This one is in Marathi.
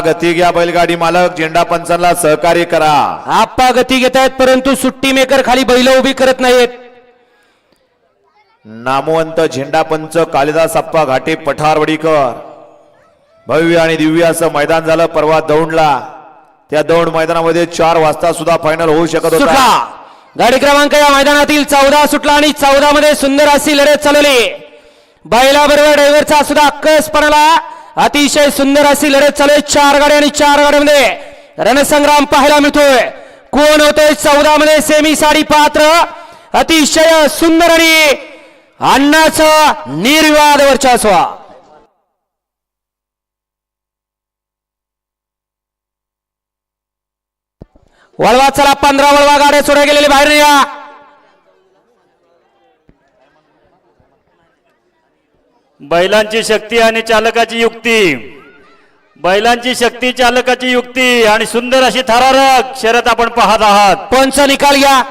गती घ्या बैलगाडी मालक झेंडा पंचांना सहकार्य करा. आप्पा गती घेत आहेत परंतु सुट्टी मेकर खाली बैल उभी करत नाहीत. नामवंत झेंडा पंच कालिदास अप्पा घाटे पठारवडीकर. भव्य आणि दिव्य असं मैदान झालं परवा दौंडला. त्या दौंड मैदानामध्ये चार वाजता सुद्धा फायनल होऊ शकत सुटला होता गाडी क्रमांक या मैदानातील चौदा सुटला आणि चौदा मध्ये सुंदर अशी लढत चालवली. बैलाबरोबर ड्रायव्हरचा सुद्धा अक्कसपणाला अतिशय सुंदर अशी लढत चालू आहे. चार गाड्या आणि चार गाड्यामध्ये रणसंग्राम पाहायला मिळतोय. कोण होतोय चौदा मध्ये सेमी साडी पात्र अतिशय सुंदर आणि अण्णाचा निर्विवाद वर्चस्व. वळवा चला पंधरा वळवा गाड्या सोड्या गेलेले बाहेर या बैलांची शक्ती आणि चालकाची युक्ती. बैलांची शक्ती चालकाची युक्ती आणि सुंदर अशी थरारक शर्यत आपण पाहत आहात. पंच निकाल घ्या?